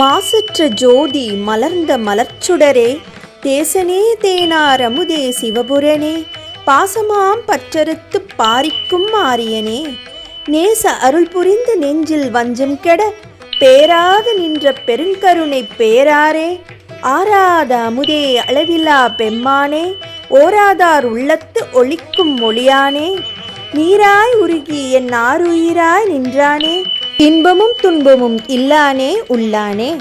மாசற்ற ஜோதி மலர்ந்த மலர்ச்சுடரே தேசனே தேனார் அமுதே சிவபுரனே பாசமாம் பற்றறுத்து பாரிக்கும் ஆரியனே. நேச அருள் புரிந்து நெஞ்சில் வஞ்சம் கெட பேராது நின்ற பெருங்கருணை பேராரே. ஆராத அமுதே அளவிலா பெம்மானே ஓராதார் உள்ளத்து ஒளிக்கும் மொழியானே நீராய் உருகி என் ஆருயிராய் நின்றானே. இன்பமும் துன்பமும் இல்லானே உள்ளானே.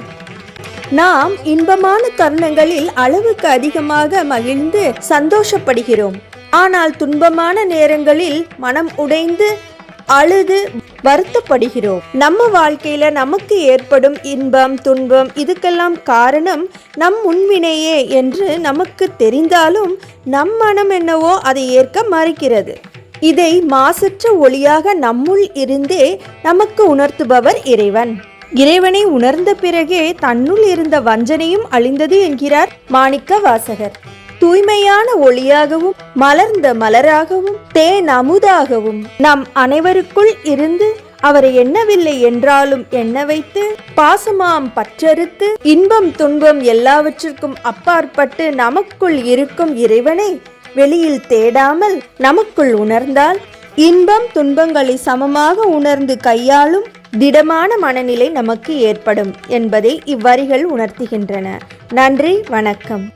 நாம் இன்பமான தருணங்களில் அளவுக்கு அதிகமாக மகிழ்ந்து சந்தோஷப்படுகிறோம். ஆனால் துன்பமான நேரங்களில் மனம் உடைந்து அழுது வருத்தப்படுகிறோம். நம்ம வாழ்க்கையில நமக்கு ஏற்படும் இன்பம் துன்பம் இதுக்கெல்லாம் காரணம் நம் முன்வினையே என்று நமக்கு தெரிந்தாலும் நம் மனம் என்னவோ அதை ஏற்க மறுக்கிறது. இதை மாசற்ற ஒளியாக நம்முள் இருந்தே நமக்கு உணர்த்துபவர் இறைவன். இறைவனை உணர்ந்த பிறகே தன்னுள் இருந்த வஞ்சனையும் அழிந்தது என்கிறார் மாணிக்க வாசகர். தூய்மையான ஒளியாகவும் மலர்ந்த மலராகவும் தேன் அமுதாகவும் நம் அனைவருக்குள் இருந்து அவரை எண்ணவில்லை என்றாலும் எண்ண வைத்து பாசமாம் பற்றறுத்து இன்பம் துன்பம் எல்லாவற்றிற்கும் அப்பாற்பட்டு நமக்குள் இருக்கும் இறைவனை வெளியில் தேடாமல் நமக்குள் உணர்ந்தால் இன்பம் துன்பங்களை சமமாக உணர்ந்து கையாளும் திடமான மனநிலை நமக்கு ஏற்படும் என்பதை இவ்வரிகள் உணர்த்துகின்றன. நன்றி வணக்கம்.